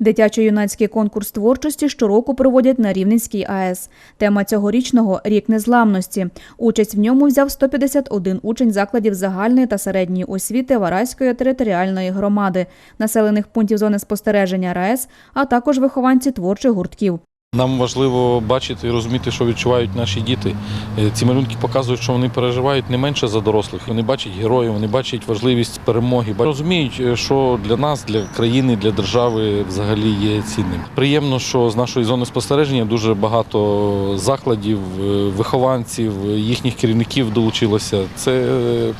Дитячо-юнацький конкурс творчості щороку проводять на Рівненській АЕС. Тема цьогорічного рік незламності. Участь в ньому взяв 151 учень закладів загальної та середньої освіти Вараської територіальної громади, населених пунктів зони спостереження РаЕС, а також вихованці творчих гуртків. Нам важливо бачити і розуміти, що відчувають наші діти. Е, Ці малюнки показують, що вони переживають не менше за дорослих. Вони бачать героїв, вони бачать важливість перемоги, розуміють, е, що для нас, для країни, для держави взагалі є цінним. Приємно, що з нашої зони спостереження дуже багато закладів, е, вихованців, їхніх керівників долучилося. Це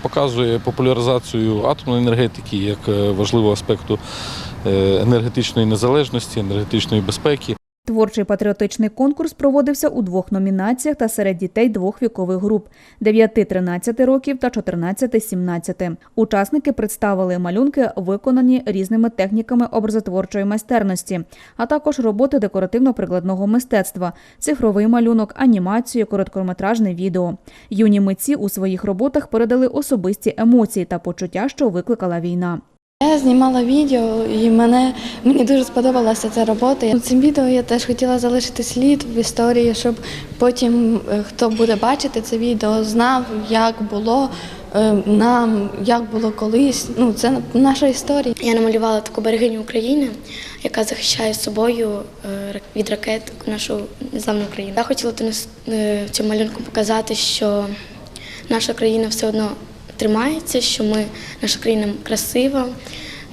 показує популяризацію атомної енергетики як важливого аспекту енергетичної незалежності, енергетичної безпеки. Творчий патріотичний конкурс проводився у двох номінаціях та серед дітей двох вікових груп 9-13 років та 14-17. Учасники представили малюнки, виконані різними техніками образотворчої майстерності, а також роботи декоративно-прикладного мистецтва, цифровий малюнок, анімацію, короткометражне відео. Юні митці у своїх роботах передали особисті емоції та почуття, що викликала війна. Я знімала відео і мене мені дуже сподобалася ця робота. Цим відео я теж хотіла залишити слід в історії, щоб потім е, хто буде бачити це відео, знав, як було е, нам, як було колись. Ну це наша історія. Я намалювала таку берегиню України, яка захищає собою е, від ракет нашу незламну Україну. Я хотіла цим малюнком показати, що наша країна все одно тримається, що ми, наша країна красива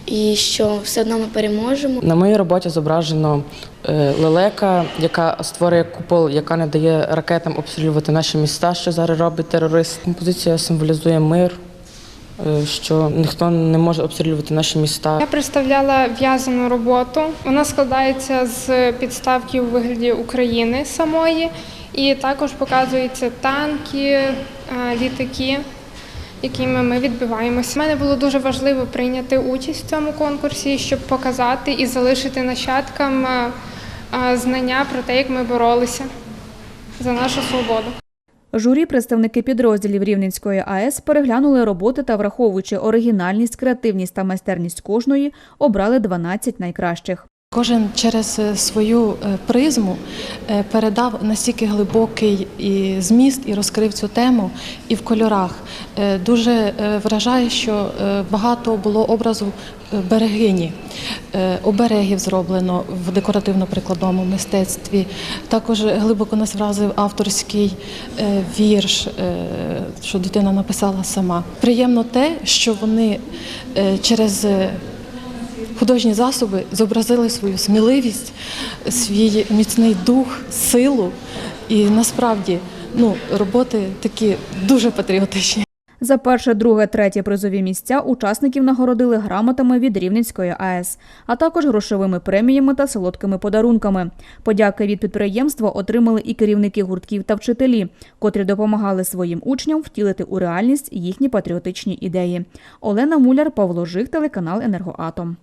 і що все одно ми переможемо. На моїй роботі зображено е, лелека, яка створює купол, яка не дає ракетам обстрілювати наші міста, що зараз робить терорист. Композиція символізує мир, е, що ніхто не може обстрілювати наші міста. Я представляла в'язану роботу. Вона складається з підставки у вигляді України самої, і також показуються танки, е, літаки, якими ми відбиваємося. Мене було дуже важливо прийняти участь в цьому конкурсі, щоб показати і залишити нащадкам е, е, знання про те, як ми боролися за нашу свободу. Журі, представники підрозділів Рівненської АЕС переглянули роботи та, враховуючи оригінальність, креативність та майстерність кожної, обрали 12 найкращих. Кожен через е, свою е, призму е, передав настільки глибокий і зміст і розкрив цю тему і в кольорах. Дуже вражає, що багато було образу берегині, оберегів зроблено в декоративно-прикладному мистецтві. Також глибоко нас вразив авторський вірш, що дитина написала сама. Приємно те, що вони через художні засоби зобразили свою сміливість, свій міцний дух, силу. І насправді ну, роботи такі дуже патріотичні. За перше, друге, третє призові місця учасників нагородили грамотами від Рівненської АЕС, а також грошовими преміями та солодкими подарунками. Подяки від підприємства отримали і керівники гуртків та вчителі, котрі допомагали своїм учням втілити у реальність їхні патріотичні ідеї. Олена Муляр, Павло Жих, телеканал Енергоатом.